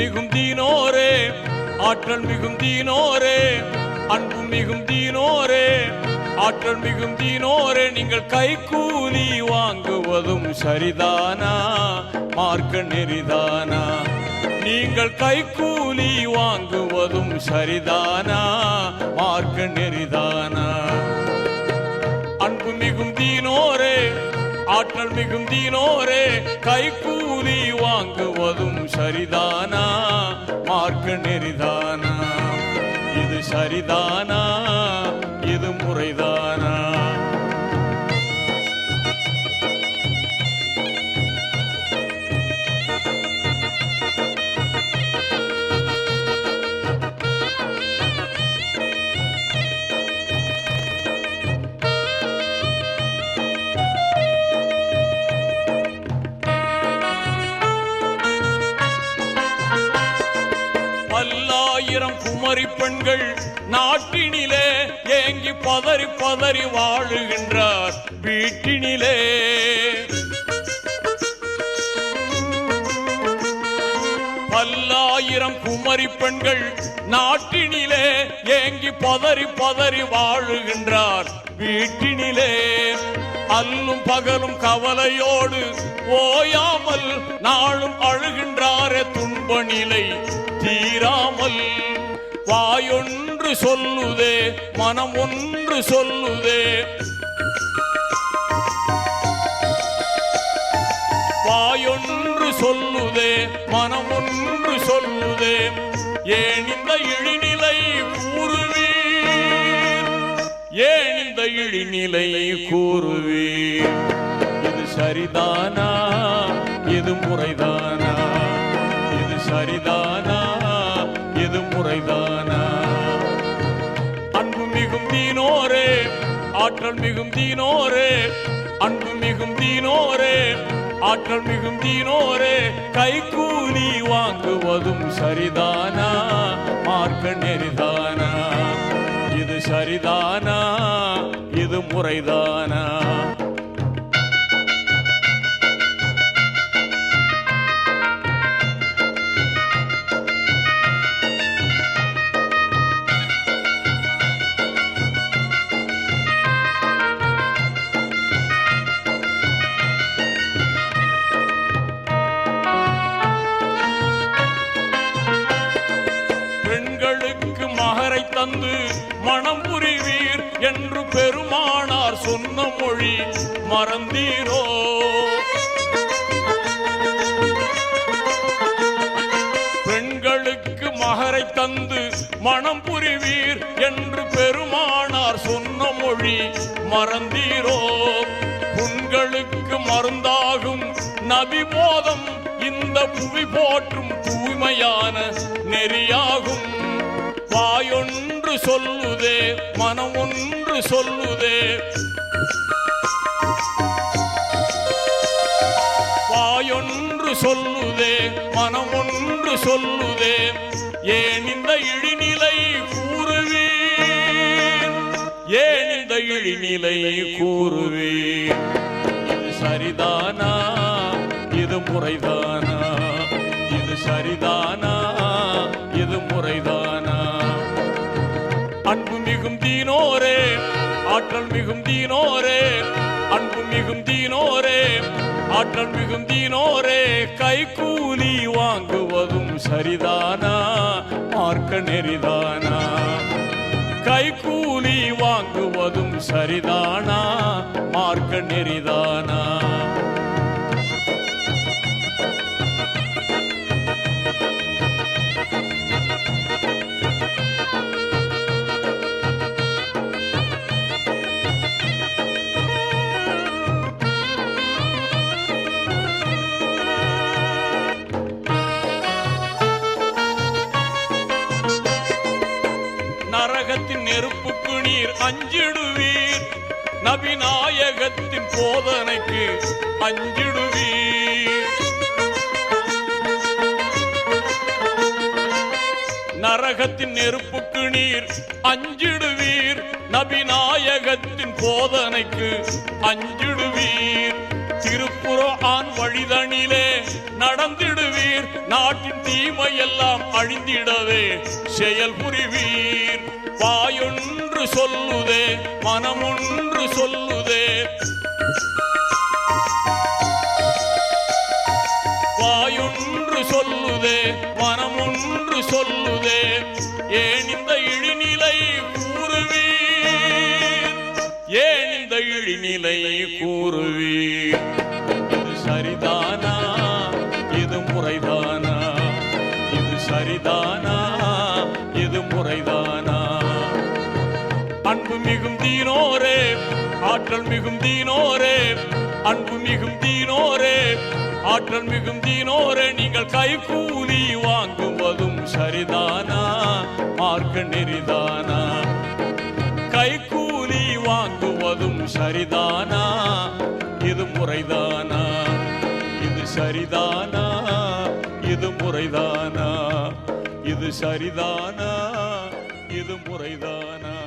மிகும் தீனோரே ஆற்றல் மிகும் தீனோரே அன்பு மிகும் தீனோரே ஆற்றல் மிகும் தீனோரே நீங்கள் கைக்கூலி வாங்குவதும் சரிதானா? மார்க்க நெறிதானா? நீங்கள் கைக்கூலி வாங்குவதும் சரிதானா? மார்க்க நெறிதானா? அன்பு மிகும் தீனோரே ஆற்றல் மிகும் தீனோரே கைக்கூலி வாங்குவதும் சரிதானா? மார்க்க நெறிதானா? இது சரிதானா? இது முறைதானா? ஆயிரம் குமரி பெண்கள் நாட்டினிலே ஏங்கி பதறி பதறி வாழுகின்றார் வீட்டினிலே. பல்லாயிரம் குமரி பெண்கள் நாட்டினிலே ஏங்கி பதறி பதறி வாழுகின்றார் வீட்டினிலே. அல்லும் பகலும் கவலையோடு ஓயாமல் நாளும் அழுகின்றாரே துன்ப நிலை தீராமல். வாயொன்று சொல்லுதே மனம் ஒன்று சொல்லுதே. வாயொன்று சொல்லுதே மனம் ஒன்று சொல்லுதே. ஏன் இந்த இழினி ஏன் இந்த இழிநிலை கூறுவீர் இது சரிதானா? இது முறைதானா? இது சரிதானா? இது முறைதானா? அன்பு மிகும் தீனோரே ஆற்றல் மிகும் தீனோரே அன்பு மிகும் தீனோரே ஆற்றல் மிகும் தீனோரே கைக்கூலி வாங்குவதும் சரிதானா? மார்க்க நெறிதானா? இது சரிதானா? முறைதானா? பெண்களுக்கு மகரை தந்து மனம் புரிவீர் என்று பெருமா சொன்ன மொழி மறந்தீரோ? பெண்களுக்கு மகரை தந்து மனம் புரிவீர் என்று பெருமானார் சொன்ன மொழி மறந்தீரோ? புண்களுக்கு மருந்தாகும் நபி போதம் இந்த புவி போற்றும் தூய்மையான நெறியாகும். வாயொன்று சொல்லுதே மனம் ஒன்று சொல்லுதே. வாயொன்று சொல்லுதே மனம் ஒன்று சொல்லுதே. ஏன் இந்த இழிநிலை கூறுவீர்? ஏன் இந்த இழிநிலை கூறுவீர்? இது சரிதானா? இது முறைதானா? இது சரிதான் மிகும் தீனோரே ஆற்றல் மிகும் தீனோரே அன்பு மிகும் தீனோரே ஆற்றல் மிகும் தீனோரே கை கூலி வாங்குவதும் சரிதானா? மார்க்க நெறிதானா? கை கூலி வாங்குவதும் சரிதானா? மார்க்க நெறிதானா? நாயகத்தின் நெருப்புக்கு நீர் அஞ்சிடுவீர். நபிநாயகத்தின் போதனைக்கு அஞ்சிடுவீர். நரகத்தின் நெருப்புக்கு நீர் அஞ்சிடுவீர். நபிநாயகத்தின் போதனைக்கு அஞ்சிடுவீர். திருப்புற ஆண் வழிதனிலே நடந்திடுவீர். நாட்டின் தீமையெல்லாம் அழிந்திடவே செயல் புரிவீர் வாயொன்று சொல்லுதே மனமொன்று சொல்லுதே. வாயொன்று சொல்லுதே மனமொன்று சொல்லுதே. ஏன் இந்த இழிநிலை கூறுவீர். ஏன் இந்த இழிநிலை கூறுவீர். தீனோரே. ஆற்றல் மிகும் தீனோரே. அன்பு மிகும் தீனோரே. ஆற்றல் மிகும் தீனோரே. நீங்கள் கைகூலி வாங்குவதும் சரிதானா? மார்க்க நெறிதானா? கைகூலி வாங்குவதும் சரிதானா? இது முறைதானா? இது சரிதானா? இது முறைதானா? இது சரிதானா? இது முறைதானா?